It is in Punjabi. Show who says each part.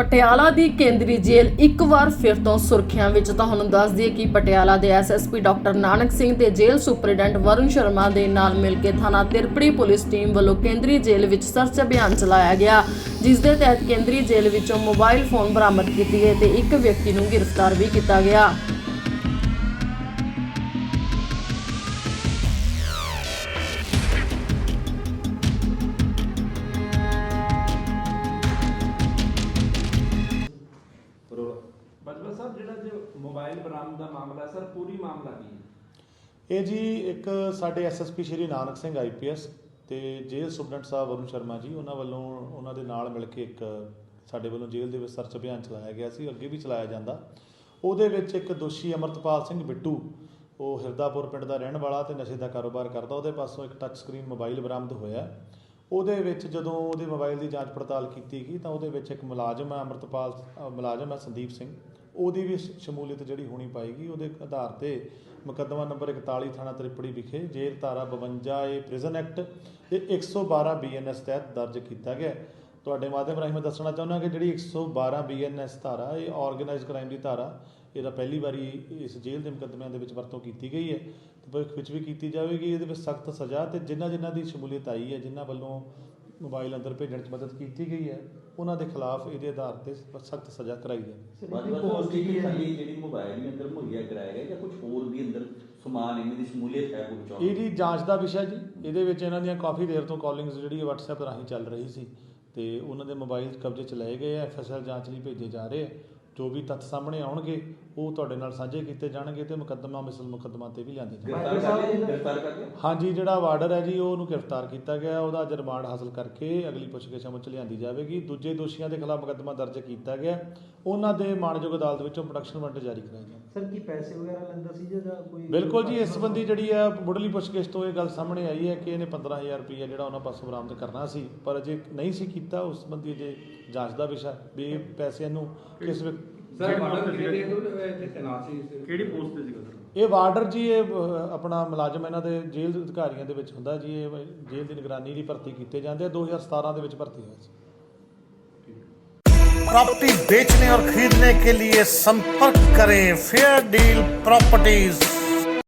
Speaker 1: ਪਟਿਆਲਾ ਦੀ ਕੇਂਦਰੀ ਜੇਲ੍ਹ ਇੱਕ ਵਾਰ ਫਿਰ ਤੋਂ ਸੁਰਖੀਆਂ ਵਿੱਚ। ਤੁਹਾਨੂੰ ਦੱਸ ਦਈਏ ਕਿ ਪਟਿਆਲਾ ਦੇ ਐਸਐਸਪੀ ਡਾਕਟਰ ਨਾਨਕ ਸਿੰਘ ਤੇ ਜੇਲ੍ਹ ਸੁਪਰਡੈਂਟ ਵਰੁਣ ਸ਼ਰਮਾ ਦੇ ਨਾਲ ਮਿਲ ਕੇ ਥਾਣਾ ਤਿਰਪੜੀ ਪੁਲਿਸ ਟੀਮ ਵੱਲੋਂ ਕੇਂਦਰੀ ਜੇਲ੍ਹ ਵਿੱਚ ਸਰਚ ਅਭਿਆਨ ਚਲਾਇਆ ਗਿਆ, ਜਿਸ ਦੇ ਤਹਿਤ ਕੇਂਦਰੀ ਜੇਲ੍ਹ ਵਿੱਚੋਂ ਮੋਬਾਈਲ ਫੋਨ ਬਰਾਮਦ ਕੀਤੇ ਗਏ ਤੇ ਇੱਕ ਵਿਅਕਤੀ ਨੂੰ ਗ੍ਰਿਫਤਾਰ ਵੀ ਕੀਤਾ ਗਿਆ।
Speaker 2: ਬਜਵਾ ਸਾਹਿਬ, ਜਿਹੜਾ ਜੋ ਮੋਬਾਈਲ ਬਰਾਮਦ ਦਾ ਮਾਮਲਾ ਸਰ, ਪੂਰੀ ਮਾਮਲਾ ਕੀ ਹੈ?
Speaker 3: ਇਹ ਜੀ ਇੱਕ ਸਾਡੇ ਐਸਐਸਪੀ ਸ਼੍ਰੀ ਨਾਨਕ ਸਿੰਘ ਆਈਪੀਐਸ ਤੇ ਜੇਲ੍ਹ ਸੁਪਰਡੈਂਟ ਸਾਹਿਬ ਵਰੁਣ ਸ਼ਰਮਾ ਜੀ, ਉਹਨਾਂ ਵੱਲੋਂ ਉਹਨਾਂ ਦੇ ਨਾਲ ਮਿਲ ਕੇ ਇੱਕ ਸਾਡੇ ਵੱਲੋਂ ਜੇਲ੍ਹ ਦੇ ਵਿੱਚ ਸਰਚ ਅਭਿਆਨ ਚਲਾਇਆ ਗਿਆ ਸੀ, ਅੱਗੇ ਵੀ ਚਲਾਇਆ ਜਾਂਦਾ। ਉਹਦੇ ਵਿੱਚ ਇੱਕ ਦੋਸ਼ੀ ਅਮਰਤਪਾਲ ਸਿੰਘ ਬਿੱਟੂ, ਉਹ ਹਿਰਦਾਪੁਰ ਪਿੰਡ ਦਾ ਰਹਿਣ ਵਾਲਾ ਤੇ ਨਸ਼ੇ ਦਾ ਕਾਰੋਬਾਰ ਕਰਦਾ, ਉਹਦੇ ਪਾਸੋਂ ਇੱਕ ਟੱਚ ਸਕਰੀਨ ਮੋਬਾਈਲ ਬਰਾਮਦ ਹੋਇਆ। ਉਹਦੇ ਵਿੱਚ ਜਦੋਂ ਉਹਦੇ ਮੋਬਾਈਲ ਦੀ ਜਾਂਚ ਪੜਤਾਲ ਕੀਤੀ ਗਈ ਤਾਂ ਉਹਦੇ ਵਿੱਚ ਇੱਕ ਮੁਲਾਜ਼ਮ ਹੈ, ਅਮਰਤਪਾਲ ਮੁਲਾਜ਼ਮ ਹੈ ਸੰਦੀਪ ਸਿੰਘ। ਉਹਦੀ ਵੀ ਸ਼ਮੂਲੀਅਤ ਜਿਹੜੀ ਹੋਣੀ ਪਾਏਗੀ, ਉਹਦੇ ਆਧਾਰ ਤੇ ਮੁਕੱਦਮਾ ਨੰਬਰ 41 ਥਾਣਾ ਤ੍ਰਿਪੜੀ ਵਿਖੇ ਜੇਲ੍ਹ ਧਾਰਾ 52 ਏ ਪ੍ਰਿਜ਼ਨ ਐਕਟ ਤੇ 112 ਬੀਐਨਐਸ ਤਹਿਤ ਦਰਜ ਕੀਤਾ ਗਿਆ ਤੁਹਾਡੇ ਮਾਧਿਅਮ ਰਾਹੀਂ ਮੈਂ ਦੱਸਣਾ ਚਾਹੁੰਦਾ ਕਿ ਜਿਹੜੀ 112 ਬੀਐਨਐਸ ਧਾਰਾ, ਇਹ ਆਰਗੇਨਾਈਜ਼ਡ ਕ੍ਰਾਈਮ ਦੀ ਧਾਰਾ ਇਹਦਾ ਪਹਿਲੀ ਵਾਰੀ ਇਸ ਜੇਲ੍ਹ ਦੇ ਮੁਕੱਦਮਿਆਂ ਦੇ ਵਿੱਚ ਵਰਤੋਂ ਕੀਤੀ ਗਈ ਹੈ। ਤੇ ਭਵਿੱਖ ਵਿੱਚ ਵੀ ਕੀਤੀ ਜਾਵੇਗੀ। ਇਹਦੇ ਵਿੱਚ ਸਖਤ ਸਜ਼ਾ ਤੇ ਜਿਨ੍ਹਾਂ ਜਿਨ੍ਹਾਂ ਦੀ ਸ਼ਮੂਲੀਅਤ ਆਈ ਹੈ ਜਿਨ੍ਹਾਂ ਵੱਲੋਂ ਮੋਬਾਈਲ ਅੰਦਰ ਭੇਜਣ 'ਚ ਮਦਦ ਕੀਤੀ ਗਈ ਹੈ ਉਹਨਾਂ ਦੇ ਖਿਲਾਫ ਇਹਦੇ ਆਧਾਰ ਤੇ ਸਖਤ ਸਜ਼ਾ ਕਰਾਈ ਜਾਵੇ
Speaker 4: ਬਾਜਵਾ ਸਾਹਿਬ ਕੀ ਖਾਲੀ ਜਿਹੜੀ ਮੋਬਾਈਲ ਵੀ ਅੰਦਰ ਮੁਹੱਈਆ ਕਰਾਇਆ ਗਿਆ ਜਾਂ ਕੁਝ ਹੋਰ ਵੀ ਅੰਦਰ ਸਮਾਨ ਇਹਨਾਂ ਦੀ ਸ਼ਮੂਲੀਅਤ ਹੈ ਕੋਈ
Speaker 3: ਇਹਦੀ ਜਾਂਚ ਦਾ ਵਿਸ਼ਾ ਜੀ। ਇਹਦੇ ਵਿੱਚ ਇਹਨਾਂ ਦੀਆਂ ਕਾਫੀ ਦੇਰ ਤੋਂ ਕਾਲਿੰਗਸ ਜਿਹੜੀ WhatsApp ਰਾਹੀਂ ਚੱਲ ਰਹੀ ਸੀ। ਤੇ ਉਹਨਾਂ ਦੇ ਮੋਬਾਈਲ ਕਬਜ਼ੇ 'ਚ ਲਏ ਗਏ ਐਫਐਸਐਲ ਜਾਂਚ ਲਈ ਭੇਜੇ ਜਾ ਰਹੇ ਆ। ਜੋ ਵੀ ਤੱਥ ਸਾਹਮਣੇ ਆਉਣਗੇ ਉਹ ਤੁਹਾਡੇ ਨਾਲ ਸਾਂਝੇ ਕੀਤੇ ਜਾਣਗੇ ਤੇ ਮੁਕੱਦਮਾ ਮਿਸਲ ਮੁਕੱਦਮਾ ਤੇ ਵੀ ਲਿਆਂਦੇ ਜਾਣਗੇ। ਹਾਂਜੀ ਜਿਹੜਾ ਵਾਰਡਰ ਹੈ ਜੀ ਉਹ ਉਹਨੂੰ ਗ੍ਰਿਫਤਾਰ ਕੀਤਾ ਗਿਆ ਉਹਦਾ ਅੱਜ ਰਿਮਾਂਡ ਹਾਸਲ ਕਰਕੇ ਅਗਲੀ ਪੁੱਛਗਿੱਛ ਅਮਲ ਚ ਲਿਆਂਦੀ ਜਾਵੇਗੀ। ਦੂਜੇ ਦੋਸ਼ੀਆਂ ਦੇ ਖਿਲਾਫ ਮੁਕੱਦਮਾ ਦਰਜ ਕੀਤਾ ਗਿਆ। ਉਹਨਾਂ ਦੇ ਮਾਣਯੋਗ ਅਦਾਲਤ ਵਿੱਚੋਂ ਪ੍ਰੋਡਕਸ਼ਨ ਵਾਰੰਟ ਜਾਰੀ ਕਰਾਇਆ ਜਾਵੇ
Speaker 5: ਸਰ ਕੀ ਪੈਸੇ ਵਗੈਰਾ ਲੈਂਦਾ ਸੀ ਜਾਂ ਕੋਈ
Speaker 3: ਬਿਲਕੁਲ ਜੀ ਇਸ ਸੰਬੰਧੀ ਜਿਹੜੀ ਆ ਮੁੱਢਲੀ ਪੁੱਛਗਿੱਛ ਤੋਂ ਇਹ ਗੱਲ ਸਾਹਮਣੇ ਆਈ ਹੈ ਕਿ ਇਹਨੇ 15000 ਰੁਪਏ ਜਿਹੜਾ ਉਹਨਾਂ ਪਾਸੋਂ ਬਰਾਮਦ ਕਰਨਾ ਸੀ ਪਰ ਅਜੇ ਨਹੀਂ ਸੀ ਕੀਤਾ ਉਸ ਸੰਬੰਧੀ ਅਜੇ ਜਾਂਚ ਦਾ ਵਿਸ਼ਾ ਵੀ ਇਹ ਪੈਸੇ ਨੂੰ ਕਿਸ
Speaker 2: ਸਰ ਬਾਰਡਰ ਕਿਹੜੇ ਤੇ ਤੈਨਾਤ ਸੀ
Speaker 6: ਕਿਹੜੀ ਪੋਸਟ ਤੇ ਸੀਗਾ ਸਰ
Speaker 3: ਇਹ ਵਾਰਡਰ ਜੀ ਇਹ ਅਹ, ਆਪਣਾ ਮੁਲਾਜ਼ਮ ਇਹਨਾਂ ਦੇ ਜੇਲ੍ਹ ਦੇ ਅਧਿਕਾਰੀਆਂ ਦੇ ਵਿੱਚ ਹੁੰਦਾ ਜੀ ਇਹ ਜੇਲ੍ਹ ਦੀ ਨਿਗਰਾਨੀ ਲਈ ਭਰਤੀ ਕੀਤੇ ਜਾਂਦੇ ਆ 2017 ਦੇ ਵਿੱਚ ਭਰਤੀ ਹੋਇਆ ਸੀ
Speaker 7: प्रॉपर्टी बेचने और खरीदने के लिए संपर्क करें फेयर डील प्रॉपर्टीज